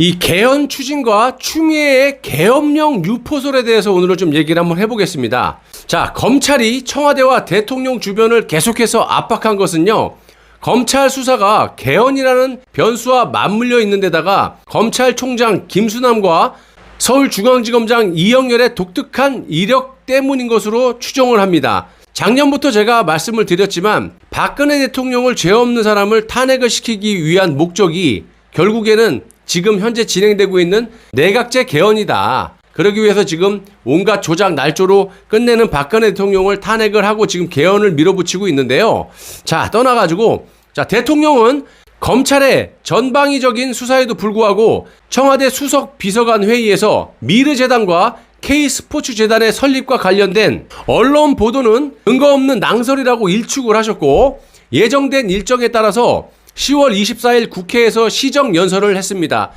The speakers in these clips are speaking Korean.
이 개헌 추진과 추미애의 계엄령 유포설에 대해서 오늘은 좀 얘기를 한번 해보겠습니다. 자, 검찰이 청와대와 대통령 주변을 계속해서 압박한 것은요. 검찰 수사가 개헌이라는 변수와 맞물려 있는 데다가 검찰총장 김수남과 서울중앙지검장 이영렬의 독특한 이력 때문인 것으로 추정을 합니다. 작년부터 제가 말씀을 드렸지만 박근혜 대통령을 죄 없는 사람을 탄핵을 시키기 위한 목적이 결국에는 지금 현재 진행되고 있는 내각제 개헌이다. 그러기 위해서 지금 온갖 조작 날조로 끝내는 박근혜 대통령을 탄핵을 하고 지금 개헌을 밀어붙이고 있는데요. 자, 떠나가지고, 자, 대통령은 검찰의 전방위적인 수사에도 불구하고 청와대 수석 비서관 회의에서 미르 재단과 K스포츠 재단의 설립과 관련된 언론 보도는 근거 없는 낭설이라고 일축을 하셨고 예정된 일정에 따라서 10월 24일 국회에서 시정연설을 했습니다.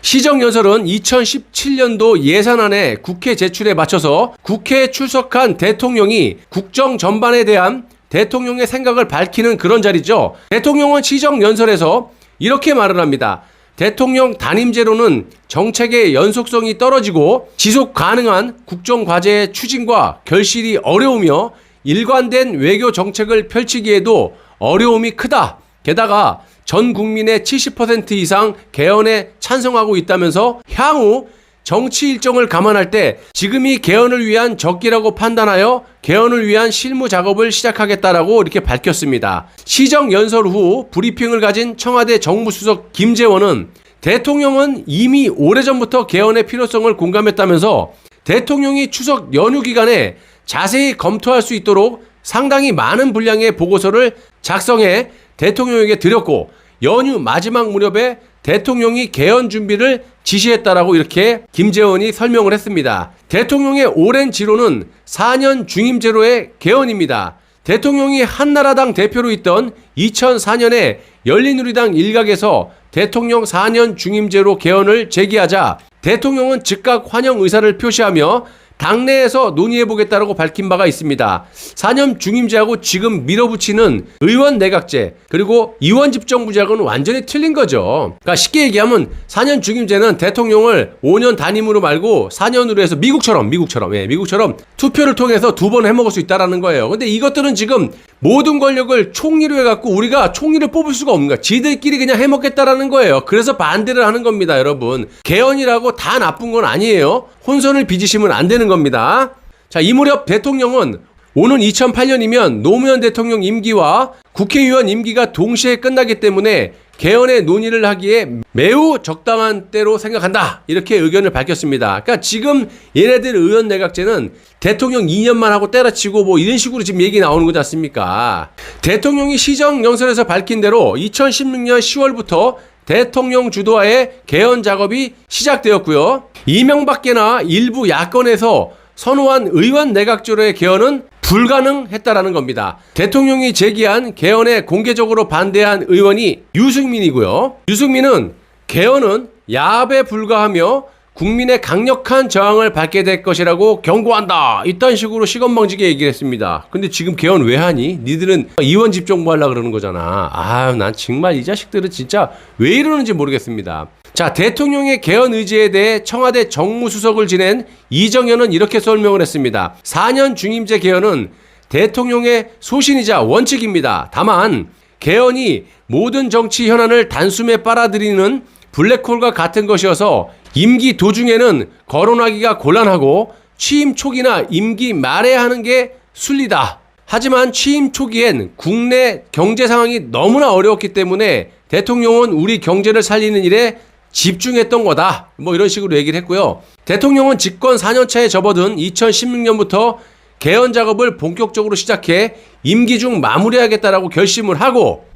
시정연설은 2017년도 예산안에 국회 제출에 맞춰서 국회에 출석한 대통령이 국정 전반에 대한 대통령의 생각을 밝히는 그런 자리죠. 대통령은 시정연설에서 이렇게 말을 합니다. 대통령 단임제로는 정책의 연속성이 떨어지고 지속 가능한 국정 과제의 추진과 결실이 어려우며 일관된 외교 정책을 펼치기에도 어려움이 크다. 게다가 전 국민의 70% 이상 개헌에 찬성하고 있다면서 향후 정치 일정을 감안할 때 지금이 개헌을 위한 적기라고 판단하여 개헌을 위한 실무 작업을 시작하겠다라고 이렇게 밝혔습니다. 시정 연설 후 브리핑을 가진 청와대 정무수석 김재원은 대통령은 이미 오래전부터 개헌의 필요성을 공감했다면서 대통령이 추석 연휴 기간에 자세히 검토할 수 있도록 상당히 많은 분량의 보고서를 작성해 대통령에게 드렸고 연휴 마지막 무렵에 대통령이 개헌 준비를 지시했다라고 이렇게 김재원이 설명을 했습니다. 대통령의 오랜 지로는 4년 중임제로의 개헌입니다. 대통령이 한나라당 대표로 있던 2004년에 열린우리당 일각에서 대통령 4년 중임제로 개헌을 제기하자 대통령은 즉각 환영 의사를 표시하며 당내에서 논의해보겠다라고 밝힌 바가 있습니다. 4년 중임제하고 지금 밀어붙이는 의원 내각제 그리고 의원 집정부제하고는 완전히 틀린 거죠. 그러니까 쉽게 얘기하면 4년 중임제는 대통령을 5년 단임으로 말고 4년으로 해서 미국처럼 미국처럼 예, 미국처럼 투표를 통해서 두 번 해먹을 수 있다라는 거예요. 근데 이것들은 지금 모든 권력을 총리로 해갖고 우리가 총리를 뽑을 수가 없는 거야. 지들끼리 그냥 해먹겠다라는 거예요. 그래서 반대를 하는 겁니다, 여러분. 개헌이라고 다 나쁜 건 아니에요. 혼선을 빚으시면 안 되는 겁니다. 자, 이 무렵 대통령은 오는 2008년이면 노무현 대통령 임기와 국회의원 임기가 동시에 끝나기 때문에 개헌의 논의를 하기에 매우 적당한 때로 생각한다. 이렇게 의견을 밝혔습니다. 그러니까 지금 얘네들 의원 내각제는 대통령 2년만 하고 때려치고 뭐 이런 식으로 지금 얘기 나오는 거지 않습니까? 대통령이 시정 연설에서 밝힌 대로 2016년 10월부터 대통령 주도하에 개헌 작업이 시작되었고요. 이명박계나 일부 야권에서 선호한 의원 내각제로의 개헌은 불가능했다라는 겁니다. 대통령이 제기한 개헌에 공개적으로 반대한 의원이 유승민이고요. 유승민은 개헌은 야합에 불과하며 국민의 강력한 저항을 받게 될 것이라고 경고한다. 이딴 식으로 시건방지게 얘기를 했습니다. 근데 지금 개헌 왜 하니? 니들은 이원 집정부 하려고 그러는 거잖아. 아유, 난 정말 이 자식들은 진짜 왜 이러는지 모르겠습니다. 자, 대통령의 개헌 의지에 대해 청와대 정무수석을 지낸 이정현은 이렇게 설명을 했습니다. 4년 중임제 개헌은 대통령의 소신이자 원칙입니다. 다만 개헌이 모든 정치 현안을 단숨에 빨아들이는 블랙홀과 같은 것이어서 임기 도중에는 거론하기가 곤란하고 취임 초기나 임기 말에 하는 게 순리다. 하지만 취임 초기엔 국내 경제 상황이 너무나 어려웠기 때문에 대통령은 우리 경제를 살리는 일에 집중했던 거다. 뭐 이런 식으로 얘기를 했고요. 대통령은 집권 4년차에 접어든 2016년부터 개헌 작업을 본격적으로 시작해 임기 중 마무리하겠다라고 결심을 하고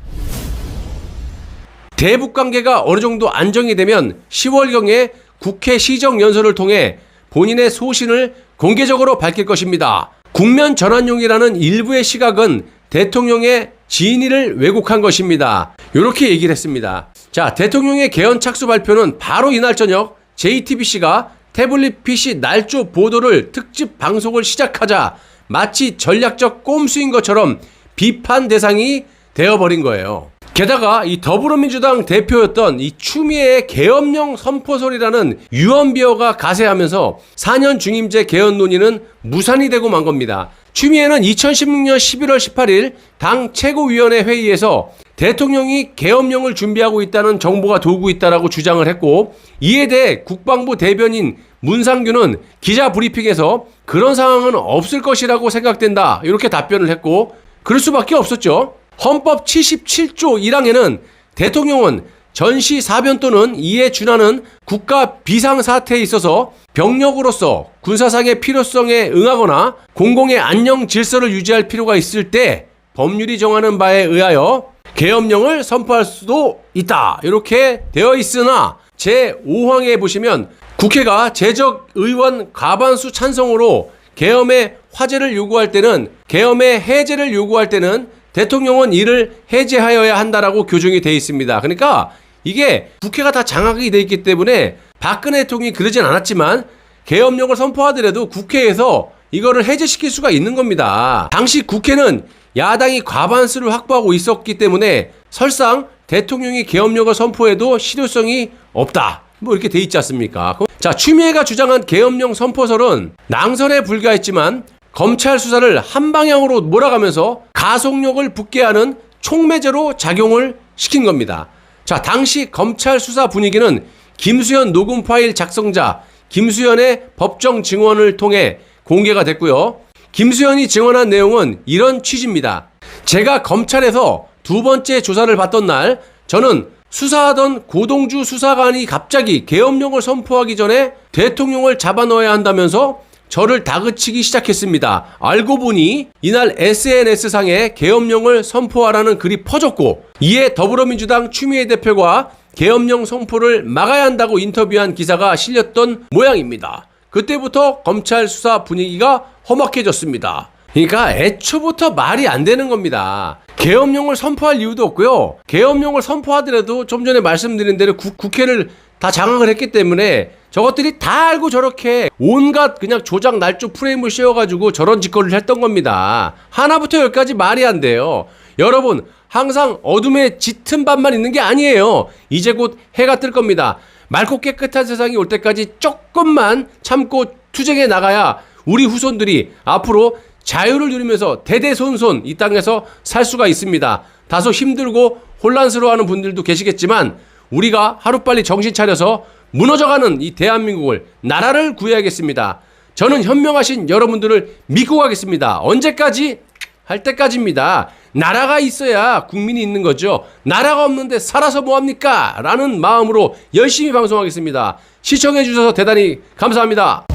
대북 관계가 어느 정도 안정이 되면 10월경에 국회 시정 연설을 통해 본인의 소신을 공개적으로 밝힐 것입니다. 국면 전환용이라는 일부의 시각은 대통령의 진위를 왜곡한 것입니다. 이렇게 얘기를 했습니다. 자, 대통령의 개헌 착수 발표는 바로 이날 저녁 JTBC가 태블릿 PC 날조 보도를 특집 방송을 시작하자 마치 전략적 꼼수인 것처럼 비판 대상이 되어버린 거예요. 게다가 이 더불어민주당 대표였던 이 추미애의 계엄령 선포설이라는 유언비어가 가세하면서 4년 중임제 개헌 논의는 무산이 되고 만 겁니다. 추미애는 2016년 11월 18일 당 최고위원회 회의에서 대통령이 계엄령을 준비하고 있다는 정보가 돌고 있다라고 주장을 했고 이에 대해 국방부 대변인 문상규는 기자 브리핑에서 그런 상황은 없을 것이라고 생각된다 이렇게 답변을 했고 그럴 수밖에 없었죠. 헌법 77조 1항에는 대통령은 전시 사변 또는 이에 준하는 국가 비상사태에 있어서 병력으로서 군사상의 필요성에 응하거나 공공의 안녕 질서를 유지할 필요가 있을 때 법률이 정하는 바에 의하여 계엄령을 선포할 수도 있다. 이렇게 되어 있으나 제5항에 보시면 국회가 재적 의원 과반수 찬성으로 계엄의 화제를 요구할 때는 계엄의 해제를 요구할 때는 대통령은 이를 해제하여야 한다라고 규정이 되어 있습니다. 그러니까 이게 국회가 다 장악이 되어 있기 때문에 박근혜 대통령이 그러진 않았지만 계엄령을 선포하더라도 국회에서 이거를 해제시킬 수가 있는 겁니다. 당시 국회는 야당이 과반수를 확보하고 있었기 때문에 설상 대통령이 계엄령을 선포해도 실효성이 없다. 뭐 이렇게 돼 있지 않습니까? 자, 추미애가 주장한 계엄령 선포설은 낭설에 불과했지만 검찰 수사를 한 방향으로 몰아가면서 가속력을 붙게 하는 촉매제로 작용을 시킨 겁니다. 자, 당시 검찰 수사 분위기는 김수현 녹음 파일 작성자 김수현의 법정 증언을 통해 공개가 됐고요. 김수현이 증언한 내용은 이런 취지입니다. 제가 검찰에서 두 번째 조사를 받던 날 저는 수사하던 고동주 수사관이 갑자기 계엄령을 선포하기 전에 대통령을 잡아넣어야 한다면서 저를 다그치기 시작했습니다. 알고 보니 이날 SNS상에 계엄령을 선포하라는 글이 퍼졌고 이에 더불어민주당 추미애 대표가 계엄령 선포를 막아야 한다고 인터뷰한 기사가 실렸던 모양입니다. 그때부터 검찰 수사 분위기가 험악해졌습니다. 그러니까 애초부터 말이 안 되는 겁니다. 계엄령을 선포할 이유도 없고요. 계엄령을 선포하더라도 좀 전에 말씀드린 대로 국, 국회를 다 장악을 했기 때문에 저것들이 다 알고 저렇게 온갖 그냥 조작 날조 프레임을 씌워가지고 저런 짓거리를 했던 겁니다. 하나부터 열까지 말이 안 돼요. 여러분 항상 어둠에 짙은 밤만 있는 게 아니에요. 이제 곧 해가 뜰 겁니다. 맑고 깨끗한 세상이 올 때까지 조금만 참고 투쟁해 나가야 우리 후손들이 앞으로 자유를 누리면서 대대손손 이 땅에서 살 수가 있습니다. 다소 힘들고 혼란스러워하는 분들도 계시겠지만 우리가 하루빨리 정신 차려서 무너져가는 이 대한민국을 나라를 구해야겠습니다. 저는 현명하신 여러분들을 믿고 가겠습니다. 언제까지? 할 때까지입니다. 나라가 있어야 국민이 있는 거죠. 나라가 없는데 살아서 뭐합니까? 라는 마음으로 열심히 방송하겠습니다. 시청해주셔서 대단히 감사합니다.